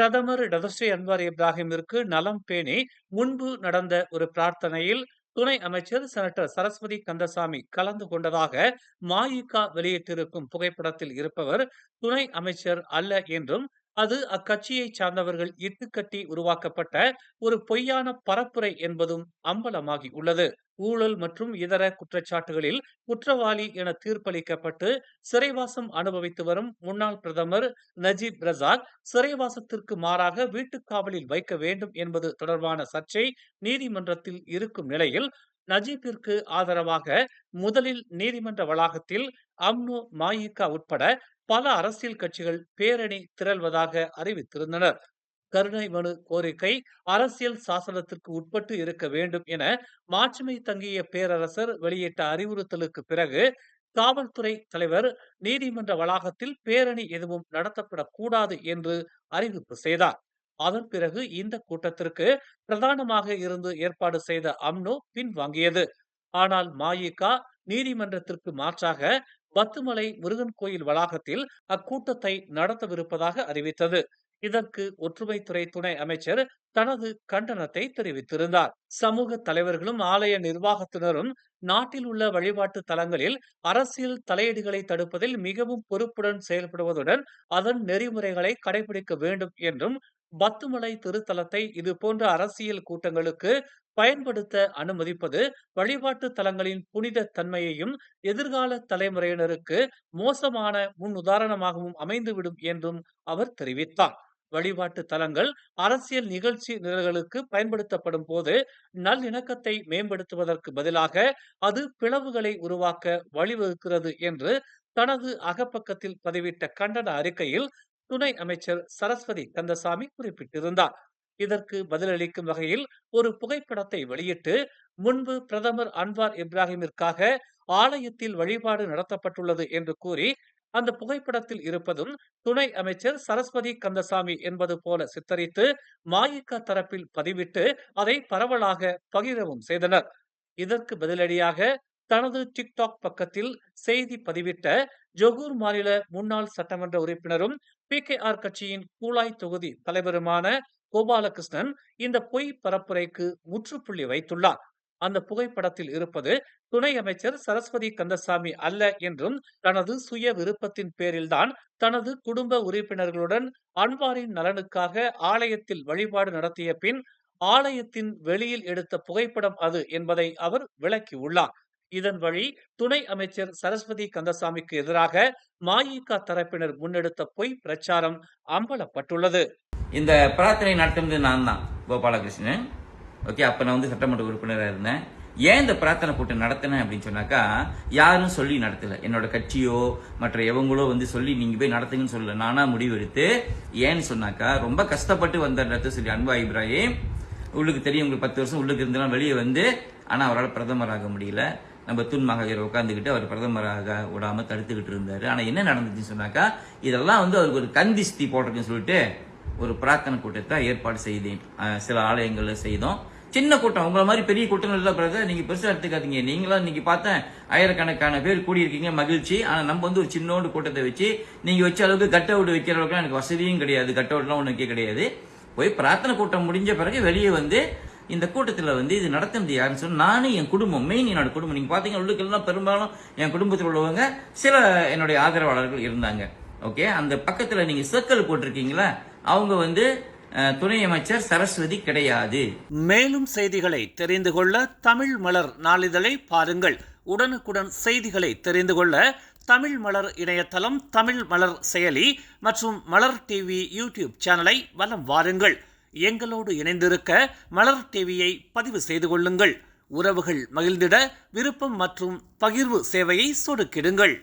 பிரதமர் Datuk Seri Anwar இப்ராஹிமிற்கு நலம் பேணி முன்பு நடந்த ஒரு பிரார்த்தனையில் துணை அமைச்சர் செனட்டர் சரஸ்வதி கந்தசாமி கலந்து கொண்டதாக மாயிகா வெளியிட்டிருக்கும் புகைப்படத்தில் இருப்பவர் துணை அமைச்சர் அல்ல என்றும் அது அக்கட்சியை சார்ந்தவர்கள் இட்டுக்கட்டி உருவாக்கப்பட்ட ஒரு பொய்யான பரப்புரை என்பதும் அம்பலமாகி உள்ளது. ஊழல் மற்றும் இதர குற்றச்சாட்டுகளில் குற்றவாளி என தீர்ப்பளிக்கப்பட்டு சிறைவாசம் அனுபவித்து வரும் முன்னாள் பிரதமர் நஜீப் ரசாக் சிறைவாசத்திற்கு மாறாக வீட்டுக்காவலில் வைக்க வேண்டும் என்பது தொடர்பான சர்ச்சை நீதிமன்றத்தில் இருக்கும் நிலையில் நஜீப்பிற்கு ஆதரவாக முதலில் நீதிமன்ற வளாகத்தில் அம்னோ மாயிகா உட்பட பல அரசியல் கட்சிகள் பேரணி திரள்வதாக அறிவித்திருந்தனர். கருணை மனு கோரிக்கை அரசியல் சாசனத்திற்கு உட்பட்டு இருக்க வேண்டும் என மாட்சிமை தங்கிய பேரரசர் வெளியிட்ட அறிவுறுத்தலுக்கு பிறகு காவல்துறை தலைவர் நீதிமன்ற வளாகத்தில் பேரணி எதுவும் நடத்தப்படக்கூடாது என்று அறிவிப்பு செய்தார். அதன் பிறகு இந்த கூட்டத்திற்கு பிரதானமாக இருந்து ஏற்பாடு செய்த அம்னோ பின்வாங்கியது. ஆனால் மாயிகா நீதிமன்றத்திற்கு மாற்றாக பத்துமலை முருகன் கோயில் வளாகத்தில் அக்கூட்டத்தை நடத்தவிருப்பதாக அறிவித்தது. இதற்கு ஒற்றுமைத்துறை துணை அமைச்சர் தனது கண்டனத்தை தெரிவித்திருந்தார். சமூக தலைவர்களும் ஆலய நிர்வாகத்தினரும் நாட்டில் உள்ள வழிபாட்டு தலங்களில் அரசியல் தலையீடுகளை தடுப்பதில் மிகவும் பொறுப்புடன் செயல்படுவதுடன் அதன் நெறிமுறைகளை கடைபிடிக்க வேண்டும் என்றும் பத்துமலை திருத்தலத்தை இதுபோன்ற அரசியல் கூட்டங்களுக்கு பயன்படுத்த அனுமதிப்பது வழிபாட்டு தலங்களின் புனித தன்மையையும் எதிர்கால தலைமுறையினருக்கு மோசமான முன் உதாரணமாகவும் அமைந்துவிடும் என்றும் அவர் தெரிவித்தார். வழிபாட்டு தலங்கள் அரசியல் நிகழ்ச்சி நிரல்களுக்கு பயன்படுத்தப்படும் போது நல்லிணக்கத்தை மேம்படுத்துவதற்கு பதிலாக அது பிளவுகளை உருவாக்க வழிவகுக்கிறது என்று தனது அகப்பக்கத்தில் பதிவிட்ட கண்டன அறிக்கையில் துணை அமைச்சர் சரஸ்வதி கந்தசாமி குறிப்பிட்டிருந்தார். இதற்கு பதிலளிக்கும் வகையில் ஒரு புகைப்படத்தை வெளியிட்டு முன்பு பிரதமர் அன்வார் இப்ராஹிமிற்காக ஆலயத்தில் வழிபாடு நடத்தப்பட்டுள்ளது என்று கூறி அந்த புகைப்படத்தில் இருப்பதும் துணை அமைச்சர் சரஸ்வதி கந்தசாமி என்பது போல சித்தரித்து மஇக தரப்பில் பதிவிட்டு அதை பரவலாக பகிரவும் செய்தனர். இதற்கு பதிலடியாக தனது டிக்டாக் பக்கத்தில் செய்தி பதிவிட்ட ஜொகூர் மாநில முன்னாள் சட்டமன்ற உறுப்பினரும் பி கே ஆர் கட்சியின் கூலாய் தொகுதி தலைவருமான கோபாலகிருஷ்ணன் இந்த பொய் பரப்புரைக்கு முற்றுப்புள்ளி வைத்துள்ளார். அந்த புகைப்படத்தில் இருப்பது துணை அமைச்சர் சரஸ்வதி கந்தசாமி அல்ல என்றும் தனது சுய விருப்பத்தின் பேரில்தான் தனது குடும்ப உறுப்பினர்களுடன் அன்வாரின் நலனுக்காக ஆலயத்தில் வழிபாடு நடத்திய பின் ஆலயத்தின் வெளியில் எடுத்த புகைப்படம் அது என்பதை அவர் விளக்கியுள்ளார் இதன் வழி துணை அமைச்சர் சரஸ்வதி கந்தசாமிக்கு எதிராக மஇக தரப்பினர் முன்னெடுத்த பொய் பிரச்சாரம் அம்பலப்பட்டுள்ளது. இந்த பிரார்த்தனை நடத்தினது நான் தான் கோபாலகிருஷ்ணன். ஓகே அப்போ நான் வந்து சட்டமன்ற உறுப்பினராக இருந்தேன். ஏன் இந்த பிரார்த்தனை கூட்டம் நடத்தினேன் அப்படின்னு சொன்னாக்கா யாரும் சொல்லி நடத்தலை. என்னோட கட்சியோ மற்ற எவங்களோ வந்து சொல்லி நீங்கள் போய் நடத்துங்கன்னு சொல்லல. முடிவு முடிவெடுத்து ஏன்னு சொன்னாக்கா ரொம்ப கஷ்டப்பட்டு வந்த ரத்த சொல்லி அன்பா இப்ராஹிம் உள்ளுக்கு தெரியும் உங்களுக்கு பத்து வருஷம் உள்ளுக்கு இருந்தாலும் வெளியே வந்து ஆனால் அவரால் பிரதமராக முடியல. நம்ம துன் மகளிர் உட்காந்துக்கிட்டு அவர் பிரதமராக விடாமல் தடுத்துக்கிட்டு இருந்தார். ஆனால் என்ன நடந்துச்சுன்னு சொன்னாக்கா இதெல்லாம் வந்து அவருக்கு ஒரு கந்திஸ்தி போட்டிருக்குன்னு சொல்லிட்டு ஒரு பிரார்த்தனை கூட்டத்தை ஏற்பாடு செய்தேன். சில ஆலயங்களில் செய்தோம். சின்ன கூட்டம். உங்களை மாதிரி பெரிய கூட்டங்கள் இல்லை பிரதர் நீங்கள் பெருசாக எடுத்துக்காதீங்க. நீங்களும் இன்னைக்கு பார்த்தேன் ஆயிரக்கணக்கான பேர் கூடியிருக்கீங்க. மகிழ்ச்சி. ஆனால் நம்ம வந்து ஒரு சின்னோண்டு கூட்டத்தை வச்சு நீங்கள் வச்ச அளவுக்கு கட் அவுட் வைக்கிற அளவுக்கு எனக்கு வசதியும் கிடையாது. கட் அவுட்லாம் ஒன்றுக்கே கிடையாது. போய் பிரார்த்தனை கூட்டம் முடிஞ்ச பிறகு வெளியே வந்து இந்த கூட்டத்தில் வந்து இது நடத்தினது யாருன்னு சொன்னா நானும் என் குடும்பம் மெயின் என்னோட குடும்பம். நீங்கள் பார்த்தீங்கன்னா உள்ளுக்கெல்லாம் பெரும்பாலும் என் குடும்பத்தில் உள்ளவங்க சில என்னுடைய ஆதரவாளர்கள் இருந்தாங்க. ஓகே அந்த பக்கத்தில் நீங்கள் சர்க்கிள் போட்டிருக்கீங்களா? அவங்க வந்து துணை அமைச்சர் சரஸ்வதி கிடையாது. மேலும் செய்திகளை தெரிந்து கொள்ள தமிழ் மலர் நாளிதழை பாருங்கள். உடனுக்குடன் செய்திகளை தெரிந்து கொள்ள தமிழ் மலர் இணையதளம் தமிழ் மலர் செயலி மற்றும் மலர் டிவி யூடியூப் சேனலை வலம் வாருங்கள். எங்களோடு இணைந்திருக்க மலர் டிவியை பதிவு செய்து கொள்ளுங்கள். உறவுகள் மகிழ்ந்திட விருப்பம் மற்றும் பகிர்வு சேவையை சொடுக்கிடுங்கள்.